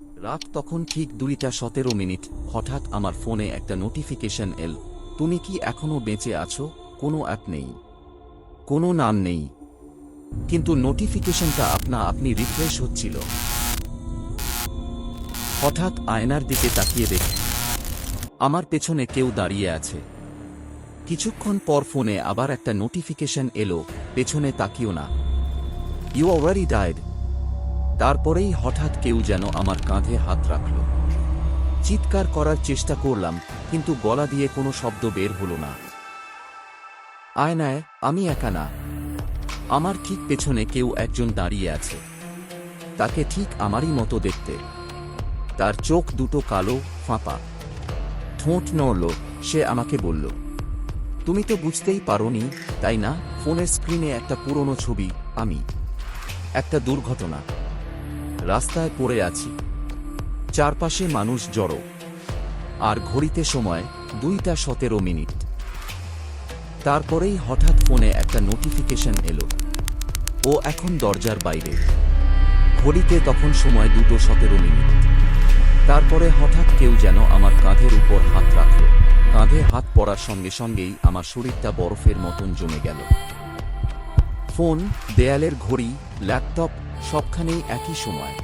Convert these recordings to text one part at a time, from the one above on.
রাত তখন ঠিক দুইটা সতেরো মিনিট। হঠাৎ আমার ফোনে একটা নোটিফিকেশন এল। তুমি কি এখনও বেঁচে আছো? কোনো অ্যাপ নেই। কোনো নাম নেই। কিন্তু নোটিফিকেশনটা আপনা আপনি রিফ্রেশ হচ্ছিল। হঠাৎ আয়নার দিকে তাকিয়ে দেখি। আমার পেছনে কেউ দাঁড়িয়ে আছে। কিছুক্ষণ পর ফোনে আবার একটা নোটিফিকেশন এলো। পেছনে তাকিও না। ইউ অলরেডি ডায়েড তারপরেই হঠাৎ কেউ যেন আমার কাঁধে হাত রাখল। চিৎকার করার চেষ্টা করলাম, কিন্তু গলা দিয়ে কোনো শব্দ বের হলো না। আয়নায় আমি একা না। আমার ঠিক পেছনে কেউ একজন দাঁড়িয়ে আছে। তাকে ঠিক আমারই মতো দেখতে। তার চোখ দুটো কালো, ফাঁপা। ঠোঁট নড়ল, সে আমাকে বলল, তুমি তো বুঝতেই পারোনি, তাই না? ফোনের স্ক্রিনে একটা পুরনো ছবি, আমি। একটা দুর্ঘটনা। রাস্তায় পড়ে আছি। চারপাশে মানুষ জড়ো। আর ঘড়িতে সময় দুইটা সতেরো মিনিট। তারপরেই হঠাৎ ফোনে একটা নোটিফিকেশন এলো। ও এখন দরজার বাইরে। ঘড়িতে তখন সময় দুটো সতেরো মিনিট। তারপরে হঠাৎ কেউ যেন আমার কাঁধের উপর হাত রাখল। কাঁধে হাত পড়ার সঙ্গে সঙ্গেই আমার শরীরটা বরফের মতন জমে গেল। ফোন, দেয়ালের ঘড়ি, ল্যাপটপ সবখানেই একই সময়।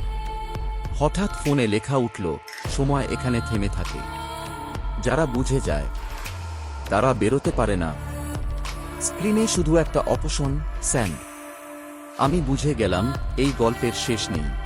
হঠাৎ ফোনে লেখা উঠল, সময় এখানে থেমে থাকে। যারা বুঝে যায়, তারা বেরোতে পারে না। স্ক্রিনে শুধু একটা অপশন, স্যান্ড। আমি বুঝে গেলাম, এই গল্পের শেষ নেই।